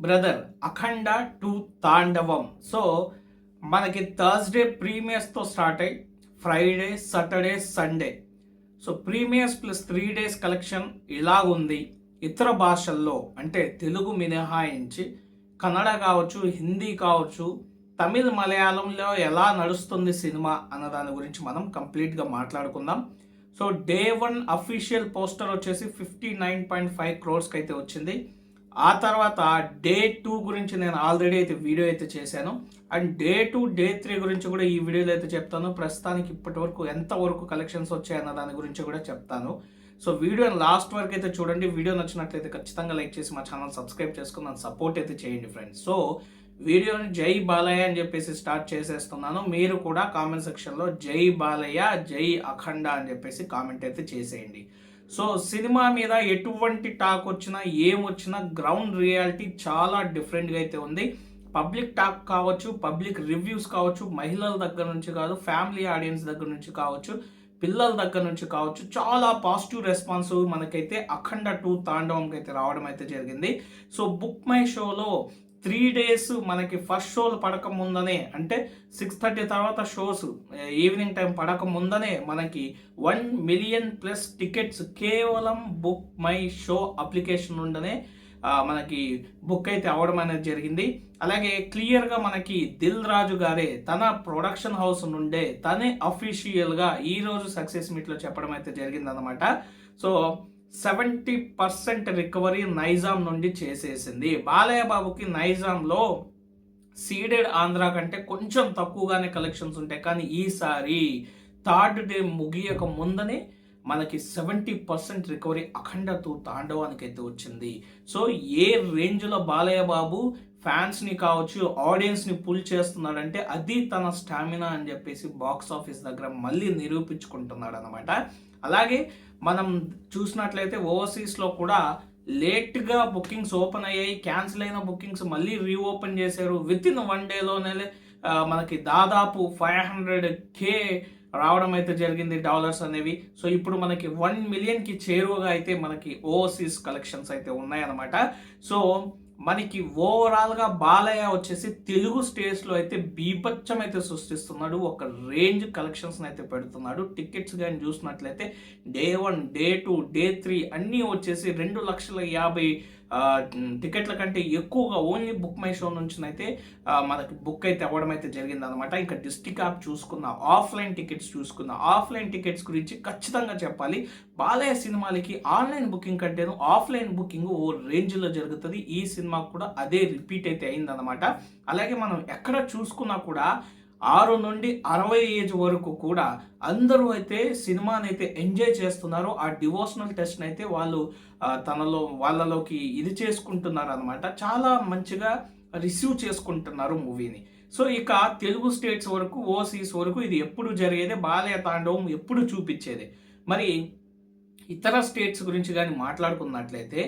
Brother Akhanda two Thandavam. So మనకి Thursday ప్రీమియర్స్తో start అయ్యి Friday Saturday Sunday. So premieres plus three days collection ఇలా ఉంది ఇతర భాషల్లో. అంటే తెలుగు మినహాయించి కన్నడ కావచ్చు హిందీ కావచ్చు తమిళ్ మలయాళంలో ఎలా నడుస్తుంది సినిమా అన్న దాని గురించి మనం కంప్లీట్గా మాట్లాడుకుందాం. So day one official poster వచ్చేసి ఫిఫ్టీ నైన్ పాయింట్ ఫైవ్ క్రోర్స్కి అయితే వచ్చింది. ఆ తర్వాత డే టూ గురించి నేను ఆల్రెడీ అయితే వీడియో అయితే చేశాను. And day two day three గురించి కూడా ఈ వీడియోలో అయితే చెప్తాను. ప్రస్తుతానికి ఇప్పటి వరకు ఎంత వరకు కలెక్షన్స్ వచ్చాయన్న దాని గురించి కూడా చెప్తాను. సో వీడియోని లాస్ట్ వరకు అయితే చూడండి. వీడియో నచ్చినట్లయితే ఖచ్చితంగా లైక్ చేసి మా ఛానల్ సబ్స్క్రైబ్ చేసుకుని నన్ను సపోర్ట్ అయితే చేయండి ఫ్రెండ్స్. సో వీడియోని జై బాలయ్య అని చెప్పేసి స్టార్ట్ చేసేస్తున్నాను. మీరు కూడా కామెంట్ సెక్షన్లో జై బాలయ్య జై అఖండ అని చెప్పేసి కామెంట్ అయితే చేసేయండి. సో సినిమా మీద ఎటువంటి టాక్ వచ్చినా ఏం వచ్చినా గ్రౌండ్ రియాలిటీ చాలా డిఫరెంట్గా అయితే ఉంది. పబ్లిక్ టాక్ కావచ్చు పబ్లిక్ రివ్యూస్ కావచ్చు మహిళల దగ్గర నుంచి కాదు ఫ్యామిలీ ఆడియన్స్ దగ్గర నుంచి కావచ్చు పిల్లల దగ్గర నుంచి కావచ్చు చాలా పాజిటివ్ రెస్పాన్స్ మనకైతే అఖండ టూ తాండవంకి అయితే రావడం అయితే జరిగింది. సో బుక్ మై షోలో త్రీ డేస్ మనకి ఫస్ట్ షోలు పడక ముందనే అంటే సిక్స్ థర్టీ తర్వాత షోస్ ఈవినింగ్ టైం పడక ముందనే మనకి వన్ మిలియన్ ప్లస్ టికెట్స్ కేవలం బుక్ మై షో అప్లికేషన్ ఉండనే మనకి బుక్ అయితే అవ్వడం అనేది జరిగింది. అలాగే క్లియర్గా మనకి దిల్ రాజు గారే తన ప్రొడక్షన్ హౌస్ నుండే తనే అఫీషియల్గా ఈరోజు సక్సెస్ మీట్లో చెప్పడం అయితే జరిగిందనమాట so seventy percent recovery Nizam నుండి చేసేసింది. బాలయ్య బాబుకి నైజాంలో సీడెడ్ ఆంధ్ర కంటే కొంచెం తక్కువగానే కలెక్షన్స్ ఉంటాయి. కానీ ఈసారి థర్డ్ డే ముగియక ముందనే మనకి సెవెంటీ పర్సెంట్ రికవరీ అఖండతో తాండవానికి అయితే వచ్చింది. సో ఏ రేంజ్లో బాలయ్య బాబు ఫ్యాన్స్ని కావచ్చు ఆడియన్స్ని పుల్ చేస్తున్నాడంటే అది తన స్టామినా అని చెప్పేసి బాక్స్ ఆఫీస్ దగ్గర మళ్ళీ నిరూపించుకుంటున్నాడు అనమాట అలాగే మనం చూసినట్లయితే ఓవర్సీస్లో కూడా లేట్గా బుకింగ్స్ ఓపెన్ అయ్యాయి క్యాన్సిల్ అయిన బుకింగ్స్ మళ్ళీ రీఓపెన్ చేశారు. విత్ ఇన్ వన్ డేలోనే మనకి దాదాపు ఫైవ్ హండ్రెడ్ కే రావడం అయితే జరిగింది డాలర్స్ అనేవి. సో ఇప్పుడు మనకి వన్ మిలియన్కి చేరువగా అయితే మనకి ఓవర్సీస్ కలెక్షన్స్ అయితే ఉన్నాయన్నమాట. సో మనకి ఓవరాల్గా బాలయ్య వచ్చేసి తెలుగు స్టేట్స్లో అయితే బీభత్సం అయితే సృష్టిస్తున్నాడు. ఒక రేంజ్ కలెక్షన్స్ని అయితే పెడుతున్నాడు. టికెట్స్ కానీ చూసినట్లయితే day one day two day three అన్నీ వచ్చేసి రెండు లక్షల యాభై టికెట్ల కంటే ఎక్కువగా ఓన్లీ బుక్ మై షో నుంచి అయితే మనకి బుక్ అయితే అవ్వడం అయితే జరిగింది అనమాట ఇంకా డిస్టిక్ యాప్ చూసుకున్న ఆఫ్లైన్ టికెట్స్ చూసుకున్న ఆఫ్లైన్ టికెట్స్ గురించి ఖచ్చితంగా చెప్పాలి. బాలయ్య సినిమాలకి ఆన్లైన్ బుకింగ్ కంటేను ఆఫ్లైన్ బుకింగ్ ఓ రేంజ్లో జరుగుతుంది. ఈ సినిమాకు కూడా అదే రిపీట్ అయితే అయిందనమాట అలాగే మనం ఎక్కడ చూసుకున్నా కూడా ఆరు నుండి అరవై ఏజ్ వరకు కూడా అందరూ అయితే సినిమాని అయితే ఎంజాయ్ చేస్తున్నారు. ఆ డివోషనల్ టెస్ట్ అయితే వాళ్ళు తనలో వాళ్ళలోకి ఇది చేసుకుంటున్నారు అనమాట చాలా మంచిగా రిసీవ్ చేసుకుంటున్నారు మూవీని. సో ఇక తెలుగు స్టేట్స్ వరకు ఓసీస్ వరకు ఇది ఎప్పుడు జరిగేదే? బాలయ తాండవం ఎప్పుడు చూపించేది? మరి ఇతర స్టేట్స్ గురించి కానీ మాట్లాడుకున్నట్లయితే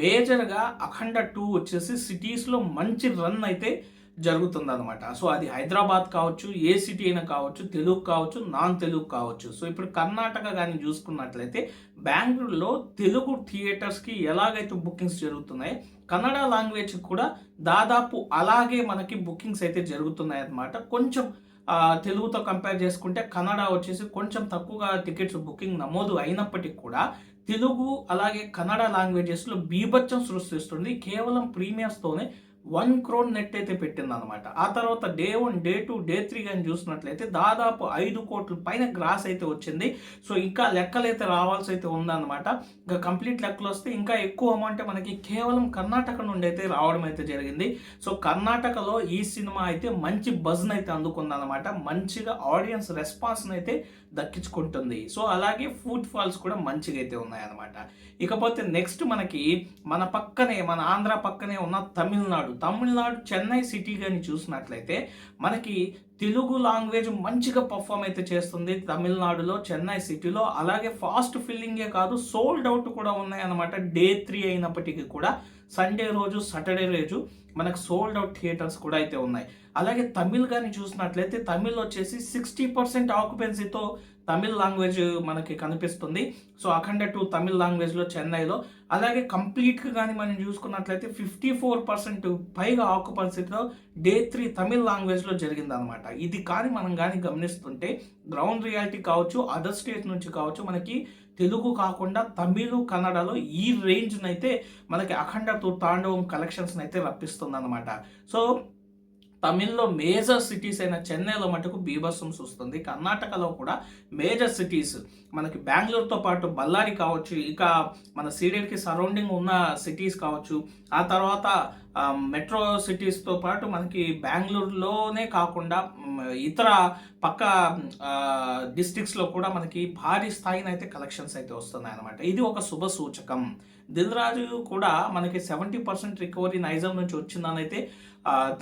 మేజర్గా అఖండ టూ వచ్చేసి సిటీస్లో మంచి రన్ అయితే జరుగుతుందనమాట సో అది హైదరాబాద్ కావచ్చు ఏ సిటీ అయినా కావచ్చు తెలుగు కావచ్చు నాన్ తెలుగు కావచ్చు. సో ఇప్పుడు కర్ణాటక కానీ చూసుకున్నట్లయితే బెంగళూరులో తెలుగు థియేటర్స్కి ఎలాగైతే బుకింగ్స్ జరుగుతున్నాయి కన్నడ లాంగ్వేజ్ కూడా దాదాపు అలాగే మనకి బుకింగ్స్ అయితే జరుగుతున్నాయి అన్నమాట కొంచెం తెలుగుతో కంపేర్ చేసుకుంటే కన్నడ వచ్చేసి కొంచెం తక్కువగా టికెట్స్ బుకింగ్ నమోదు అయినప్పటికీ కూడా తెలుగు అలాగే కన్నడ లాంగ్వేజెస్లో బీభత్సం సృష్టిస్తుంది. కేవలం ప్రీమియర్స్తోనే వన్ క్రోడ్ నెట్ అయితే పెట్టింది అనమాట ఆ తర్వాత day one day two day three కానీ చూసినట్లయితే దాదాపు ఐదు కోట్ల పైన గ్రాస్ అయితే వచ్చింది. సో ఇంకా లెక్కలు అయితే రావాల్సి అయితే ఉందన్నమాట. ఇంకా కంప్లీట్ లెక్కలు వస్తే ఇంకా ఎక్కువ అమౌంట్ మనకి కేవలం కర్ణాటక నుండి అయితే రావడం అయితే జరిగింది. సో కర్ణాటకలో ఈ సినిమా అయితే మంచి బజ్ని అయితే అందుకుందనమాట మంచిగా ఆడియన్స్ రెస్పాన్స్ అయితే దక్కించుకుంటుంది. సో అలాగే ఫుడ్ ఫాల్స్ కూడా మంచిగా అయితే ఉన్నాయన్నమాట. ఇకపోతే నెక్స్ట్ మనకి మన పక్కనే మన ఆంధ్ర పక్కనే ఉన్న తమిళనాడు. తమిళనాడు చెన్నై సిటీ కానీ చూసినట్లయితే మనకి తెలుగు లాంగ్వేజ్ మంచిగా పర్ఫామ్ అయితే చేస్తుంది తమిళనాడులో చెన్నై సిటీలో. అలాగే ఫాస్ట్ ఫిల్లింగే కాదు సోల్డ్ అవుట్ కూడా ఉన్నాయన్నమాట. డే త్రీ అయినప్పటికీ కూడా సండే రోజు సాటర్డే రోజు మనకు సోల్డ్ అవుట్ థియేటర్స్ కూడా అయితే ఉన్నాయి. అలాగే తమిళ్ కానీ చూసినట్లయితే తమిళ్ వచ్చేసి సిక్స్టీ పర్సెంట్ ఆక్యుపెన్సీతో తమిళ్ లాంగ్వేజ్ మనకి కనిపిస్తుంది. సో అఖండ టూ తమిళ్ లాంగ్వేజ్లో చెన్నైలో. అలాగే కంప్లీట్గా కానీ మనం చూసుకున్నట్లయితే ఫిఫ్టీ ఫోర్ పర్సెంట్ పైగా ఆక్యుపెన్సీతో డే త్రీ తమిళ్ లాంగ్వేజ్లో జరిగిందనమాట ఇది కానీ మనం కానీ గమనిస్తుంటే గ్రౌండ్ రియాలిటీ కావచ్చు అదర్ స్టేట్ నుంచి కావచ్చు మనకి తెలుగు కాకుండా తమిళ కన్నడలో ఈ రేంజ్నైతే మనకి అఖండ టూ తాండవం కలెక్షన్స్ అయితే రప్పిస్తుంది అనమాట సో తమిళ్ళో మేజర్ సిటీస్ అయిన చెన్నైలో మటుకు బీభత్సం చూస్తుంది కర్ణాటకలో కూడా మేజర్ సిటీస్ మనకి బెంగళూరుతో పాటు బళ్ళారి కావచ్చు ఇక మన సీడెడ్కి సరౌండింగ్ ఉన్న సిటీస్ కావచ్చు ఆ తర్వాత మెట్రో సిటీస్తో పాటు మనకి బెంగళూరులోనే కాకుండా ఇతర పక్క డిస్ట్రిక్ట్స్లో కూడా మనకి భారీ స్థాయిని అయితే కలెక్షన్స్ అయితే వస్తున్నాయి అనమాట ఇది ఒక శుభ సూచకం. దిల్ రాజు కూడా మనకి సెవెంటీ పర్సెంట్ రికవరీ నైజాం నుంచి వచ్చిందని అయితే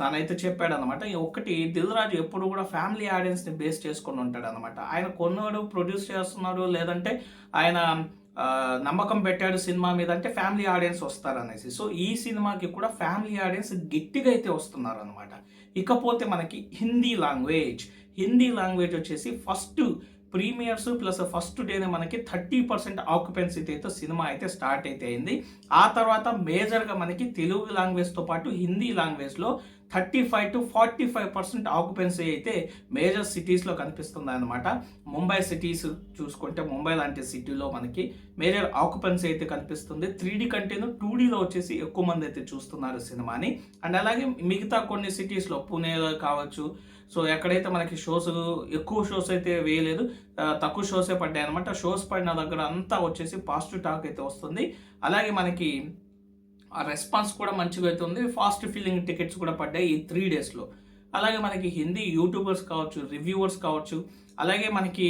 తనైతే చెప్పాడు అనమాట ఒకటి దిల్ రాజు ఎప్పుడు కూడా ఫ్యామిలీ ఆడియన్స్ని బేస్ చేసుకొని ఉంటాడు అనమాట ఆయన కొన్నాడు ప్రొడ్యూస్ చేస్తున్నాడు లేదంటే ఆయన నమ్మకం పెట్టాడు సినిమా మీద అంటే ఫ్యామిలీ ఆడియన్స్ వస్తారనేసి. సో ఈ సినిమాకి కూడా ఫ్యామిలీ ఆడియన్స్ గట్టిగా అయితే వస్తున్నారు అనమాట ఇకపోతే మనకి హిందీ లాంగ్వేజ్. హిందీ లాంగ్వేజ్ వచ్చేసి ఫస్ట్ ప్రీమియర్స్ ప్లస్ ఫస్ట్ డేనే మనకి థర్టీ పర్సెంట్ ఆక్యుపెన్సీతో అయితే సినిమా అయితే స్టార్ట్ అయితే అయింది. ఆ తర్వాత మేజర్గా మనకి తెలుగు లాంగ్వేజ్తో పాటు హిందీ లాంగ్వేజ్లో thirty five to forty five percent occupancy అయితే మేజర్ సిటీస్లో కనిపిస్తుంది అనమాట ముంబై సిటీస్ చూసుకుంటే ముంబై లాంటి సిటీలో మనకి మేజర్ ఆక్యుపెన్సీ అయితే కనిపిస్తుంది. త్రీ డీ కంటేను టూ డీలో వచ్చేసి ఎక్కువ మంది అయితే చూస్తున్నారు సినిమాని. అండ్ అలాగే మిగతా కొన్ని సిటీస్లో పూణేలో కావచ్చు సో ఎక్కడైతే మనకి షోస్ ఎక్కువ షోస్ అయితే వేయలేదు తక్కువ షోసే పడ్డాయి అనమాట షోస్ పడిన దగ్గర అంతా వచ్చేసి పాజిటివ్ టాక్ అయితే వస్తుంది. అలాగే మనకి ఆ రెస్పాన్స్ కూడా మంచిగా అయితే ఉంది. ఫాస్ట్ ఫీలింగ్ టికెట్స్ కూడా పడ్డాయి ఈ త్రీ డేస్లో. అలాగే మనకి హిందీ యూట్యూబర్స్ కావచ్చు రివ్యూవర్స్ కావచ్చు అలాగే మనకి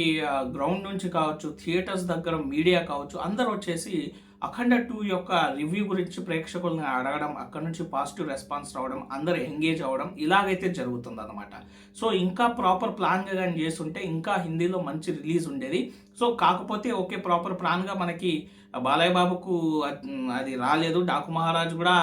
గ్రౌండ్ నుంచి కావచ్చు థియేటర్స్ దగ్గర మీడియా కావచ్చు అందరు వచ్చేసి అఖండ టూ యొక్క రివ్యూ గురించి ప్రేక్షకులను అడగడం అక్కడ నుంచి పాజిటివ్ రెస్పాన్స్ రావడం అందరు ఎంగేజ్ అవ్వడం ఇలాగైతే జరుగుతుంది అనమాట సో ఇంకా ప్రాపర్ ప్లాన్గా కానీ చేస్తుంటే ఇంకా హిందీలో మంచి రిలీజ్ ఉండేది. సో కాకపోతే ఓకే ప్రాపర్ ప్లాన్గా మనకి బాలయ్య బాబుకు అది రాలేదు. డాకు మహారాజ్ కూడా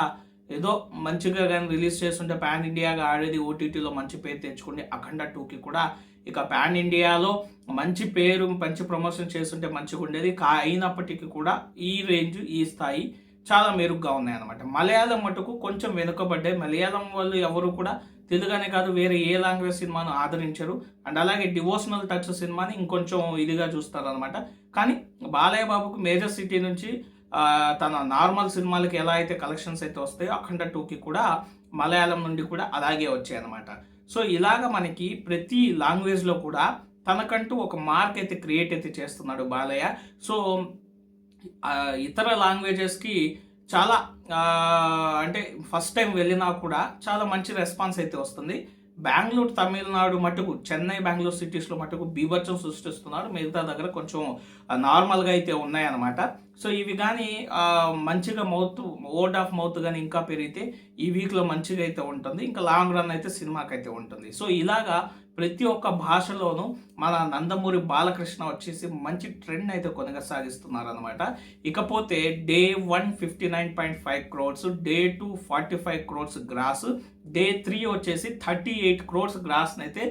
ఏదో మంచిగా కానీ రిలీజ్ చేస్తుంటే పాన్ ఇండియాగా ఆడేది ఓటీటీలో మంచి పేరు తెచ్చుకుంటే అఖండ టూకి కూడా ఇక పాన్ ఇండియాలో మంచి పేరు మంచి ప్రమోషన్ చేస్తుంటే మంచిగా ఉండేది. కా అయినప్పటికీ కూడా ఈ రేంజ్ ఈ స్థాయి చాలా మెరుగ్గా ఉన్నాయి అనమాట మలయాళం మటుకు కొంచెం వెనుకబడ్డాయి. మలయాళం వాళ్ళు ఎవరు కూడా తెలుగునే కాదు వేరే ఏ లాంగ్వేజ్ సినిమాను ఆదరించరు. అండ్ అలాగే డివోషనల్ టచ్ సినిమాని ఇంకొంచెం ఇదిగా చూస్తారు అనమాట కానీ బాలయ్య బాబుకు మేజర్ సిటీ నుంచి తన నార్మల్ సినిమాలకి ఎలా అయితే కలెక్షన్స్ అయితే వస్తాయో అఖండ టూకి కూడా మలయాళం నుండి కూడా అలాగే వచ్చాయి అనమాట సో ఇలాగ మనకి ప్రతి లాంగ్వేజ్లో కూడా తనకంటూ ఒక మార్క్ అయితే క్రియేట్ అయితే చేస్తున్నాడు బాలయ్య. సో ఇతర లాంగ్వేజెస్కి చాలా అంటే ఫస్ట్ టైం వెళ్ళినా కూడా చాలా మంచి రెస్పాన్స్ అయితే వస్తుంది. బెంగళూరు తమిళనాడు మటుకు చెన్నై బెంగళూరు సిటీస్లో మటుకు బీభత్సం సృష్టిస్తున్నారు. మిగతా దగ్గర కొంచెం నార్మల్గా అయితే ఉన్నాయన్నమాట. సో ఇవి కానీ మంచిగా మౌత్ వర్డ్ ఆఫ్ మౌత్ కానీ ఇంకా పెరిగితే ఈ వీక్లో మంచిగా అయితే ఉంటుంది. ఇంకా లాంగ్ రన్ అయితే సినిమాకి అయితే ఉంటుంది. సో ఇలాగా ప్రతి ఒక్క భాషలోనూ మన నందమూరి బాలకృష్ణ వచ్చేసి మంచి ట్రెండ్ అయితే కొనసాగిస్తున్నారు అనమాట ఇకపోతే day one fifty nine point five crores day two forty five crores gross day three వచ్చేసి థర్టీ ఎయిట్ క్రోర్స్ గ్రాస్ని అయితే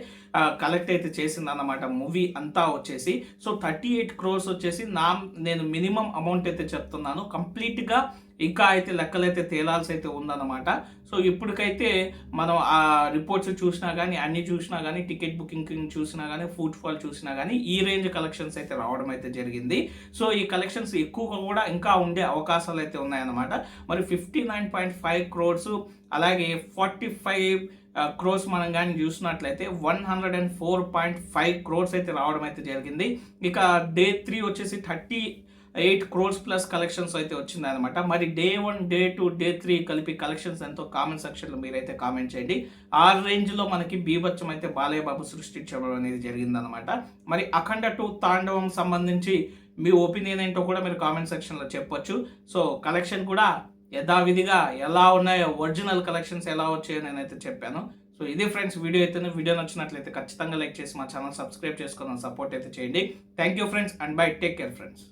కలెక్ట్ అయితే చేసింది అనమాట మూవీ అంతా వచ్చేసి. సో థర్టీ ఎయిట్ క్రోర్స్ వచ్చేసి నా నేను మినిమం అమౌంట్ అయితే చెప్తున్నాను. కంప్లీట్గా ఇంకా అయితే లెక్కలైతే తేలాల్సి అయితే ఉందన్నమాట. సో ఇప్పటికైతే మనం ఆ రిపోర్ట్స్ చూసినా కానీ అన్ని చూసినా కానీ టికెట్ బుకింగ్ చూసినా కానీ ఫుట్ ఫాల్ చూసినా కానీ ఈ రేంజ్ కలెక్షన్స్ అయితే రావడం అయితే జరిగింది. సో ఈ కలెక్షన్స్ ఎక్కువగా కూడా ఇంకా ఉండే అవకాశాలు అయితే ఉన్నాయన్నమాట. మరి fifty nine point five crores అలాగే ఫార్టీ ఫైవ్ క్రోర్స్ మనం కానీ చూసినట్లయితే one hundred and four point five crores అయితే రావడం అయితే జరిగింది. ఇక డే త్రీ వచ్చేసి thirty eight crores plus collections అయితే వచ్చింది అనమాట మరి day one day two day three కలిపి కలెక్షన్స్ ఎంతో కామెంట్ సెక్షన్లో మీరైతే కామెంట్ చేయండి. ఆ రేంజ్లో మనకి బీభత్సం అయితే బాలయ్య బాబు సృష్టించడం అనేది జరిగిందనమాట మరి అఖండ టూ తాండవం సంబంధించి మీ ఒపీనియన్ ఏంటో కూడా మీరు కామెంట్ సెక్షన్లో చెప్పొచ్చు. సో కలెక్షన్ కూడా యథావిధిగా ఎలా ఉన్నాయో ఒరిజినల్ కలెక్షన్స్ ఎలా వచ్చాయో నేనైతే చెప్పాను. సో ఇది ఫ్రెండ్స్ వీడియో అయితే వీడియో నచ్చినట్లయితే ఖచ్చితంగా లైక్ చేసి మా ఛానల్ సబ్స్క్రైబ్ చేసుకుని సపోర్ట్ అయితే చేయండి. Thank you friends and bye take care friends.